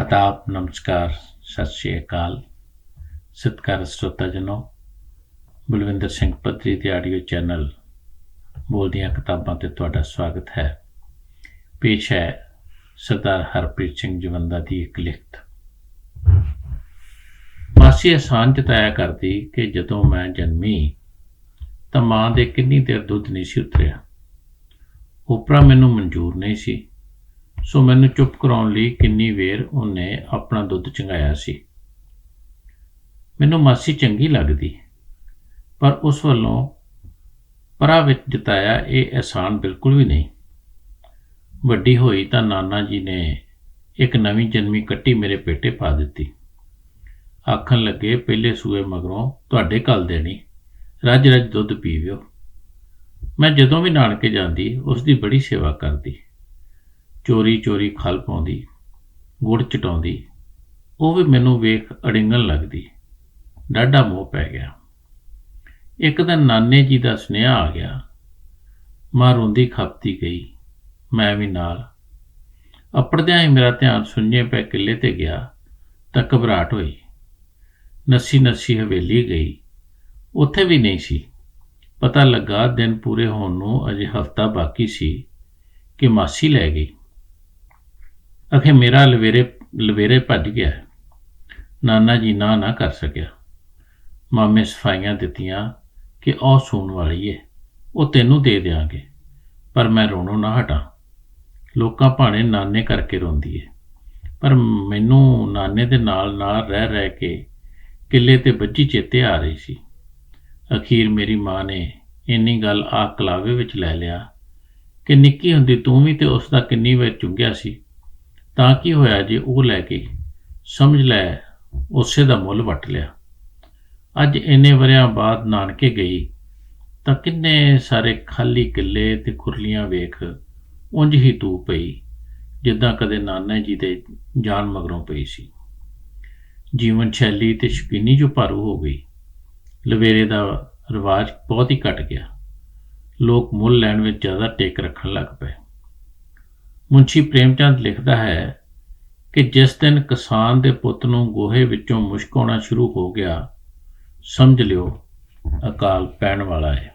ਆਦਾਬ ਨਮਸਕਾਰ, ਸਤਿ ਸ਼੍ਰੀ ਅਕਾਲ। ਸਤਿਕਾਰ ਸਰੋਤਾ ਜਨੋ, ਬਲਵਿੰਦਰ ਸਿੰਘ ਪੱਤਰੀ ਦੇ ਆਡੀਓ ਚੈਨਲ ਬੋਲਦੀਆਂ ਕਿਤਾਬਾਂ ਤੇ ਤੁਹਾਡਾ ਸਵਾਗਤ ਹੈ। ਪੇਸ਼ ਹੈ ਸਰਦਾਰ ਹਰਪ੍ਰੀਤ ਸਿੰਘ ਜਵੰਦਾ ਦੀ ਇੱਕ ਲਿਖਤ। ਮਾਸੀ ਆਸਾਨ ਜਤਾਇਆ ਕਰਦੀ ਕਿ ਜਦੋਂ ਮੈਂ ਜਨਮੀ, ਤਾਂ ਮਾਂ ਦੇ ਕਿੰਨੀ ਦੇਰ ਦੁੱਧ ਨਹੀਂ ਸੀ ਉਤਰਿਆ। ਉਪਰਾ ਮੈਨੂੰ ਮਨਜ਼ੂਰ ਨਹੀਂ ਸੀ। ਸੋ ਮੈਨੂੰ ਚੁੱਪ ਕਰਾਉਣ ਲਈ ਕਿੰਨੀ ਵੇਰ ਉਹਨੇ ਆਪਣਾ ਦੁੱਧ ਚੰਗਾਇਆ ਸੀ। ਮੈਨੂੰ ਮਾਸੀ ਚੰਗੀ ਲੱਗਦੀ, ਪਰ ਉਸ ਵੱਲੋਂ ਪਰਾ ਵਿੱਚ ਜਤਾਇਆ ਇਹ ਆਸਾਨ ਬਿਲਕੁਲ ਵੀ ਨਹੀਂ। ਵੱਡੀ ਹੋਈ ਤਾਂ ਨਾਨਾ ਜੀ ਨੇ ਇੱਕ ਨਵੀਂ ਜਨਮੀ ਕੱਟੀ ਮੇਰੇ ਪੇਟੇ ਪਾ ਦਿੱਤੀ। ਆਖਣ ਲੱਗੇ, ਪਹਿਲੇ ਸੂਏ ਮਗਰੋਂ ਤੁਹਾਡੇ ਕੱਲ ਦੇਣੀ ਰੱਜ ਰੱਜ ਦੁੱਧ ਪੀਵਿਓ ਮੈਂ ਜਦੋਂ ਵੀ ਨਾਨਕੇ ਜਾਂਦੀ ਉਸ ਦੀ ਬੜੀ ਸੇਵਾ ਕਰਦੀ। ਚੋਰੀ ਚੋਰੀ ਖਲ ਪਾਉਂਦੀ, ਗੁੜ ਚਟਾਉਂਦੀ, ਉਹ ਵੀ ਮੈਨੂੰ ਵੇਖ ਅੜਿੰਗਣ ਲੱਗਦੀ। ਡਾਢਾ ਮੋਹ ਪੈ ਗਿਆ। ਇੱਕ ਦਿਨ ਨਾਨੇ ਜੀ ਦਾ ਸੁਨੇਹਾ ਆ ਗਿਆ। ਮਾਂ ਰੋਂਦੀ ਖਪਤੀ ਗਈ। ਮੈਂ ਵੀ ਨਾਲ। ਅਪੜਦਿਆਂ ਹੀ ਮੇਰਾ ਧਿਆਨ ਸੁਣਨੇ ਪੈ ਕਿੱਲੇ ਤੇ ਗਿਆ, ਤਾਂ ਘਬਰਾਹਟ ਹੋਈ। ਨੱਸੀ ਨੱਸੀ ਹਵੇਲੀ ਗਈ। ਉੱਥੇ ਵੀ ਨਹੀਂ ਸੀ। ਪਤਾ ਲੱਗਾ ਦਿਨ ਪੂਰੇ ਹੋਣ ਨੂੰ ਅਜੇ ਹਫਤਾ ਬਾਕੀ ਸੀ ਕਿ ਮਾਸੀ ਲੈ ਗਈ। ਅਖੇ ਮੇਰਾ ਲਵੇਰੇ ਲਵੇਰੇ ਭੱਜ ਗਿਆ ਨਾਨਾ ਜੀ ਨਾ ਨਾ ਕਰ ਸਕਿਆ। ਮਾਮੇ ਸਫਾਈਆਂ ਦਿੱਤੀਆਂ ਕਿ ਉਹ ਸੂਣ ਵਾਲੀ ਏ। ਉਹ ਤੈਨੂੰ ਦੇ ਦੇਾਂਗੇ ਪਰ ਮੈਂ ਰੋਣੋਂ ਨਾ ਹਟਾਂ। ਲੋਕਾਂ ਭਾਣੇ ਨਾਨੇ ਕਰਕੇ ਰੋਂਦੀ ਏ। ਪਰ ਮੈਨੂੰ ਨਾਨੇ ਦੇ ਨਾਲ ਨਾਲ ਰਹਿ ਰਹਿ ਕੇ ਕਿੱਲੇ ਤੇ ਬੱਜੀ ਚੇਤੇ ਆ ਰਹੀ ਸੀ। ਅਖੀਰ ਮੇਰੀ ਮਾਂ ਨੇ ਇੰਨੀ ਗੱਲ ਆ ਕਲਾਵੇ ਵਿੱਚ ਲੈ ਲਿਆ ਕਿ ਨਿੱਕੀ ਹੁੰਦੀ ਤੂੰ ਵੀ ਤੇ ਉਸ ਦਾ ਕਿੰਨੀ ਵਾਰ ਚੁੰਗਿਆ ਸੀ। ਤਾਂ ਕੀ ਹੋਇਆ ਜੇ? ਉਹ ਲੈ ਕੇ ਸਮਝ ਲੈ, ਉਸੇ ਦਾ ਮੁੱਲ ਵਟ ਲਿਆ। ਅੱਜ ਇੰਨੇ ਵਰਿਆਂ ਬਾਅਦ ਨਾਨਕੇ ਗਈ, ਤਾਂ ਕਿੰਨੇ ਸਾਰੇ ਖਾਲੀ ਕਿੱਲੇ ਤੇ ਖੁਰਲੀਆਂ ਵੇਖ ਉਂਝ ਹੀ ਤੂ ਪਈ, ਜਿੱਦਾਂ ਕਦੇ ਨਾਨਾ ਜੀ ਦੇ ਜਾਨ ਮਗਰੋਂ ਪਈ ਸੀ। ਜੀਵਨ ਸ਼ੈਲੀ ਤੇ ਸ਼ਕੀਨੀ ਜੋ ਭਾਰੂ ਹੋ ਗਈ, ਲਵੇਰੇ ਦਾ ਰਿਵਾਜ ਬਹੁਤ ਹੀ ਘਟ ਗਿਆ। ਲੋਕ ਮੁੱਲ ਲੈਣ ਵਿੱਚ ਜ਼ਿਆਦਾ ਟੇਕ ਰੱਖਣ ਲੱਗ ਪਏ। ਮੁੰਸ਼ੀ ਪ੍ਰੇਮਚੰਦ ਲਿਖਦਾ ਹੈ ਕਿ ਜਿਸ ਦਿਨ ਕਿਸਾਨ ਦੇ ਪੁੱਤ ਨੂੰ ਗੋਹੇ ਵਿੱਚੋਂ ਮੁਸ਼ਕ ਆਉਣਾ ਸ਼ੁਰੂ ਹੋ ਗਿਆ, ਸਮਝ ਲਿਓ ਅਕਾਲ ਪੈਣ ਵਾਲਾ ਹੈ।